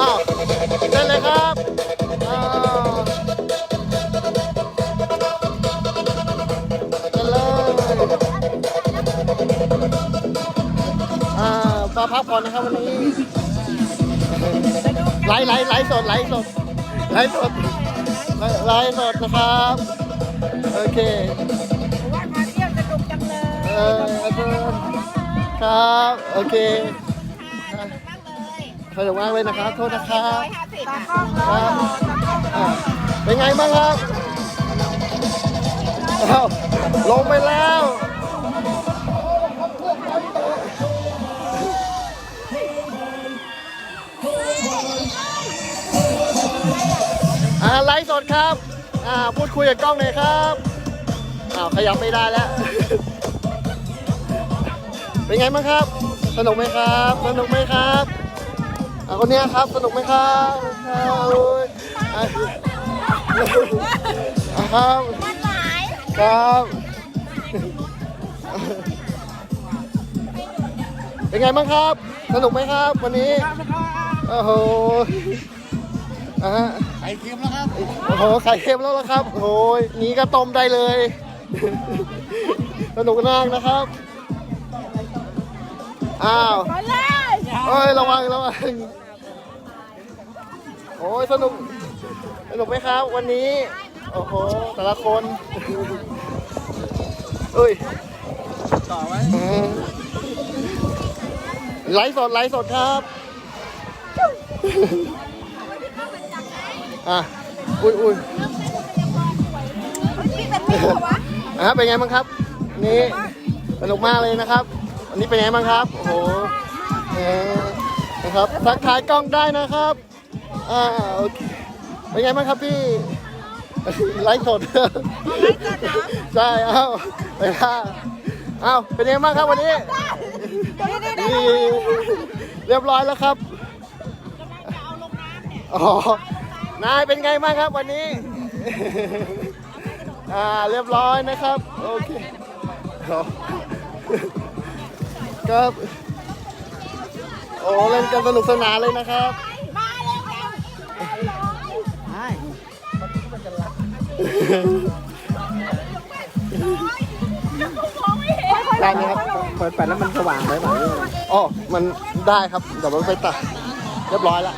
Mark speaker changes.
Speaker 1: อ้าวเล่นเลยครับอ้าวเล่นเลยอ่ามาพักผ่อนนะครับวันนี้ไลฟ์ไลฟ์ไลฟ์สดไลฟ์สดไลฟ์สดไลฟ์ไลฟ์สดนะครับ โอเค
Speaker 2: เลย
Speaker 1: เออเออครับ โอเคสนุกมากเลยนะครับ โทษนะครับ
Speaker 2: ตากล้องรอตากล้องรอ
Speaker 1: อะเป็นไงบ้างครับอ้าวลงไปแล้ว อ่าไลฟ์สดครับ อ่า พูดคุยกับกล้องหน่อยครับ อ้าว ขยับไม่ได้แล้ว เป็นไงบ้างครับ สนุกไหมครับ สนุกไหมครับอ่าคนเนี้ยครับ สนุกไหมครับอ่าโอ้ยอะอ่าครับ
Speaker 2: มันหลาย
Speaker 1: ครับ เป็นไงบ้างครับ สนุกไหมครับ วันนี้โอ้โหอ่าฮะ
Speaker 3: ไข่เค็มแล้วครับ
Speaker 1: โอ้โหไข่เค็มแล้วล่ะครับ โอ้โหงี้ก็ต้มได้เลย สนุกมากนะครับ อ้าว
Speaker 2: ไปเลย
Speaker 1: เอ้ยระวังระวังโอ้ยสนุกสนุกไหมครับ วันนี้ โอ้โหแต่ละคนเอ้ย
Speaker 3: ต่อไว้
Speaker 1: อืมไลฟ์สดไลฟ์สดครับอะอุ้ยอุ้ย
Speaker 2: พี่เป็นพี่เหรอวะ
Speaker 1: อะเป็นไงบ้างครับวันนี่สนุกมากเลยนะครับ วันนี้เป็นไงบ้างครับ โอ้โหเออนะครับทักทายกล้องได้นะครับอ่าโอเคเป็นไงบ้างครับพี่ไลฟ์สดใช่เอ้าไปค่ะเอ้าเป็นไงบ้างครับวันนี้
Speaker 2: นี่
Speaker 1: เรียบร้อยแล้วครับอ๋อนายเป็นไงบ้างครับวันนี้ อ่าเรียบร้อยนะครับ โอเค ครับ โอ้เล่นกันสนุกสนานเลยนะครับ
Speaker 2: ใช่
Speaker 1: ได้ไหมครับ
Speaker 3: เปิดไปแล้วมันสว่างไหมแบบ
Speaker 1: นี้อ๋มันได้ครับ เดี๋ยวเราไปตัด เรียบร้อยละ